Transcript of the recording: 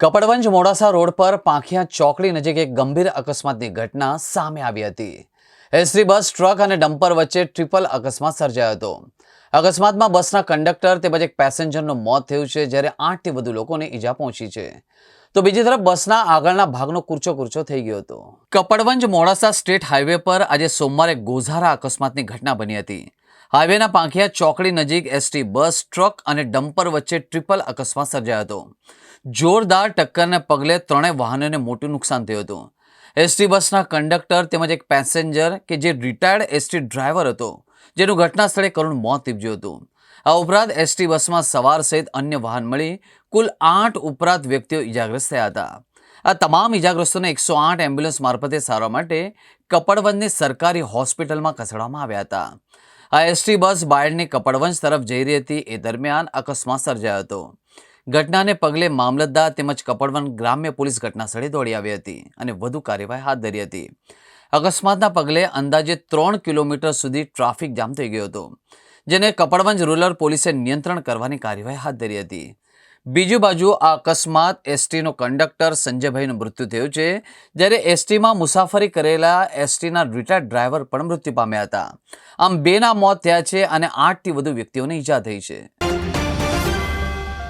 Kapadvanj Modasa road પર પાંખિયા ચોકડી નજીક એક ગંભીર અકસ્માતની ઘટના સામે આવી હતી. એસટી બસ, ટ્રક અને ડમ્પર વચ્ચે ટ્રિપલ અકસ્માત સર્જાયો હતો. અકસ્માતમાં બસના કંડક્ટર તેમજ એક પેસેન્જરનું મોત થયું છે, જ્યારે આઠથી વધુ લોકોને ઈજા પહોંચી છે. તો બીજી તરફ બસના આગળના ભાગનો કૂરચો કૂરચો થઈ ગયો હતો. કપડવંજ મોડાસા સ્ટેટ હાઈવે પર આજે સોમવારે ગોઝારા અકસ્માતની ઘટના બની હતી. હાઈવેના પાંખિયા ચોકડી નજીક એસટી બસ, ટ્રક અને ડમ્પર વચ્ચે ટ્રિપલ અકસ્માત સર્જાયો હતો. જોરદાર ટક્કરને પગલે ત્રણેય વાહનોને મોટું નુકસાન થયું હતું. એસટી બસના કંડક્ટર તેમજ એક પેસેન્જર કે જે રિટાયર્ડ એસટી ડ્રાઈવર હતો, જેનું ઘટના સ્થળે કરુણ મોત નીપજ્યું હતું. આ ઉપરાંત એસટી બસમાં સવાર સહિત અન્ય વાહન મળી કુલ આઠ ઉપરાંત વ્યક્તિઓ ઇજાગ્રસ્ત થયા હતા. આ તમામ ઇજાગ્રસ્તોને એકસો આઠ એમ્બ્યુલન્સ મારફતે સારવાર માટે કપડવંજની સરકારી હોસ્પિટલમાં ખસેડવામાં આવ્યા હતા. આ એસટી બસ બાયડની કપડવંજ તરફ જઈ રહી હતી. એ દરમિયાન અકસ્માત સર્જાયો હતો. ઘટનાને પગલે મામલતદાર તેમજ કપડવન ગ્રામ્ય પોલીસ ઘટનાસ્થળે દોડી આવી હતી અને વધુ કાર્યવાહી હાથ ધરી હતી. અકસ્માતના પગલે અંદાજે ત્રણ કિલોમીટર સુધી ટ્રાફિક જામ થઈ ગયો હતો, જેને કપડવંજ રૂરલ પોલીસે નિયંત્રણ કરવાની કાર્યવાહી હાથ ધરી હતી. બીજી બાજુ આ અકસ્માત એસટીનો કંડક્ટર સંજયભાઈનું મૃત્યુ થયું છે, જ્યારે એસટીમાં મુસાફરી કરેલા એસટીના રિટાયર્ડ ડ્રાઈવર પણ મૃત્યુ પામ્યા હતા. આમ બેના મોત થયા છે અને આઠથી વધુ વ્યક્તિઓને ઈજા થઈ છે.